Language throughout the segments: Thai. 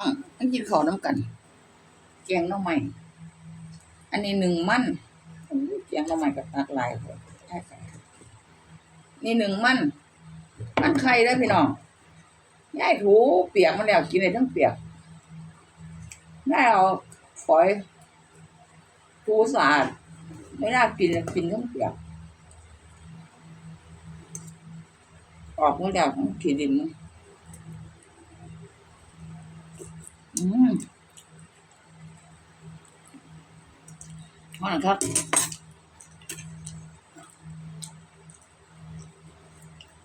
อะมันกินข้าวน้ำกัน แกงหน่อไม้อันนี้หนึ่งมันแกงหน่อไม้กับตักลายนี่หนึ่งมันมันไข่ได้พี่น้องยายถูเปียกมันแล้วกินได้ทั้งเปียกได้เอาฝอยถูสะอาดไม่น่ากินกินทั้งเปียกออกมาแล้วทั้งขีดินมัน อืมมาครับ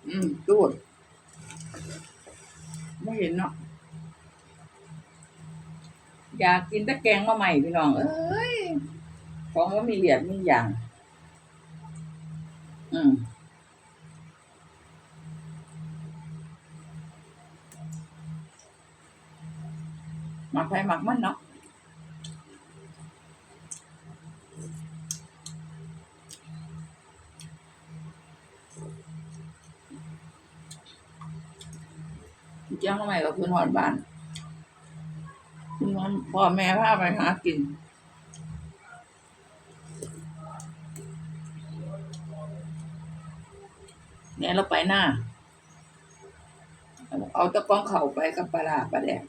อืมดูดไม่เห็นเนาะอยากกินตะแกงมาใหม่พี่น้อง เอ้ย ของว่ามีเหรียญมีอย่าง อืม หมักไปหมักมันเนาะเจ้าทำไมกับคุณหอดบ้านคุณนอนพ่อแม่พาไปหากินเนี่ยเราไปหน้า เอาตะก้องเข่าไปกับปลาปลาแดง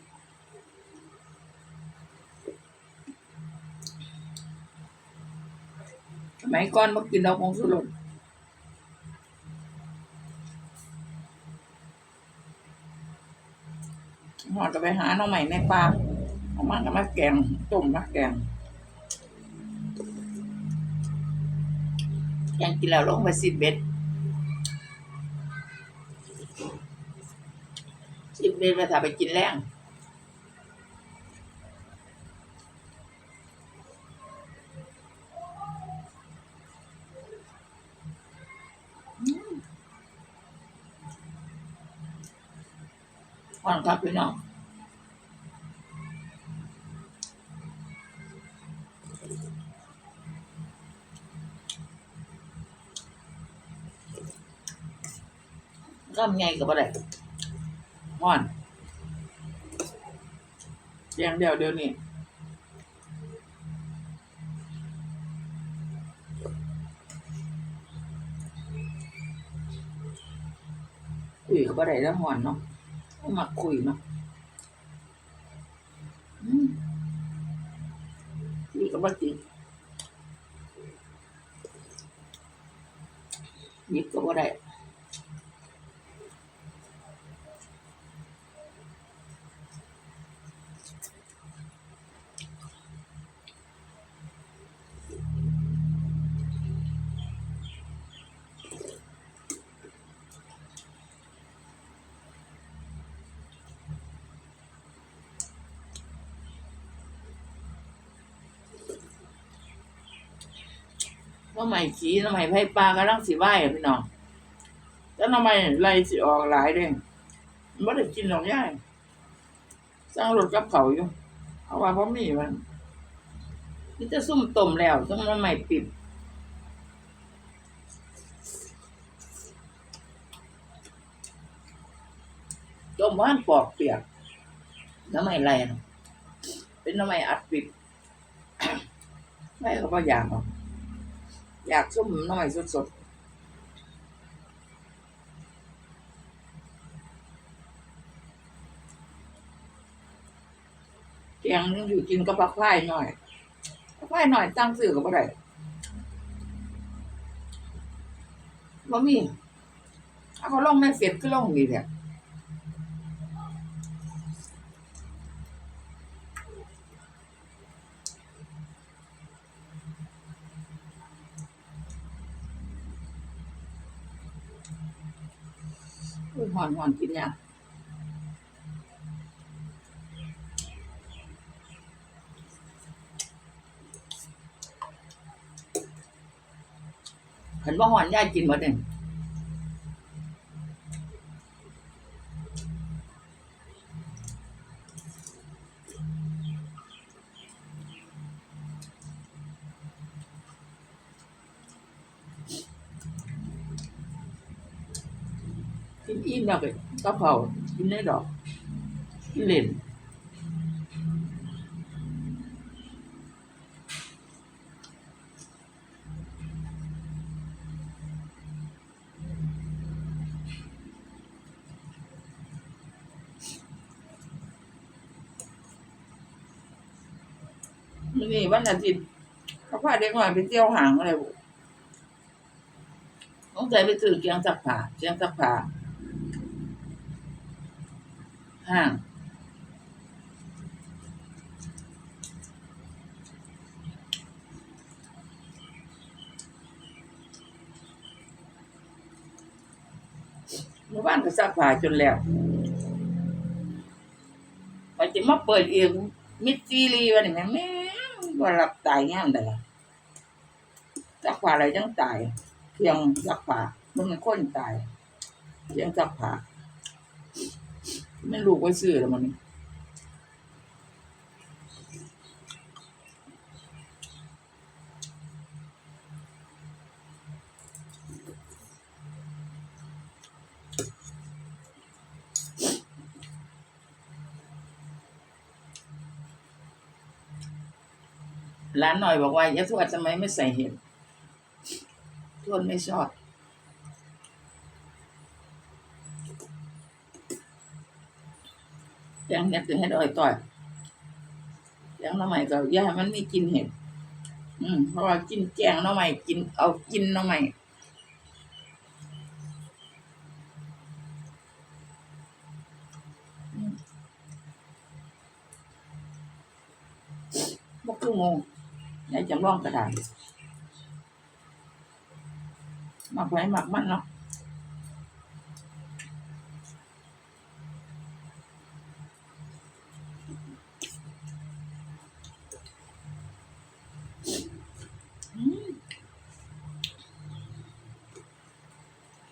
มัยก่อนมากินดอกมงสุรนหอดจะไปหาน้องใหม่ในป่าเอามากับมาแกงต้มมาแกงแกงกินแล้วลงไปสิบเบ็ดสิบเบ็ดไปถ้าไปกินแรง อ่อนครับพี่น้องก็ไงกับอะไรอ่อนอย่างเดียวเดียวนี่คุยกับอะไรแล้วห่อนเนาะ มาคุยเนาะอืมคุยกับอะไรห น้ำใหม่ขีน้ำใหม่ไผ่ปลากำลังสิไหวอะพี่น้องแล้วน้ำใหม่ไล่สิออกหลายเด้งไม่ได้กินหรอกย่ายสร้างรถกับเขาอยู่เพราะว่าเพราะมีมันนี่จะซุ่มต้มแล้วต้องน้ำใหม่ปิดต้มว่านปอกเปียกน้ำใหม่ไรนะเป็นน้ำใหม่อัดปิดไม่เขาก็อยากหรอก อยากส้มหน่อยสดๆแกงอยู่กินกับผักไผ่หน่อยผักไผ่หน่อยตั้งสื่อกับอะไรบ่มีเอาเขาลงในเฟซก็ลงดีแหละ อุ้หอนหอนกินเนี่ยางเห็นว่าหอนย่ากินหมดเนี่ย กินอิ่มแล้วก็กระเพรากินได้ดอกกินเล่นนี่วันอาทิตย์เขาพาเด็กหน่อยไปเที่ยวหางอะไรบุต้องใจไปถือเกียงสักผ่าเกียงสักผ่า ห้างเมื่อวานก็ซักผ้าจนแล้วไปจะมาเปิดเองมิดซีรีวันนี้แม่แม่งว่ารับตายงามได้ล่ะซักผ้าอะไรจังตาย เพียงซักผ้ามันเป็นคนตายเพียงซักผ้า ไม่รู้ไว้ซื้อแล้วมันร้านหน่อยบอกว่ายาทวดทำไมไม่ใส่เห็ดทวดไม่ชอบ แกงเห็ดจะเห็ดอ่อยต่อยแกงหน้ำใหม่ก็ย่ามันมีกินเห็ด อืมเพราะว่ากินแกงหน้ำใหม่กินเอากินหน้ำใหม่อืมบกคือโมงยายจำลองกระดาษหมักไว้หมักมันเนาะ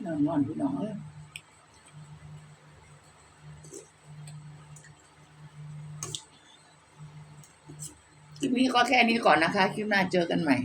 นอนนอนพี่น้องเอ้ยคลิปนี้ก็แค่นี้ก่อนนะคะ คลิปหน้าเจอกันใหม่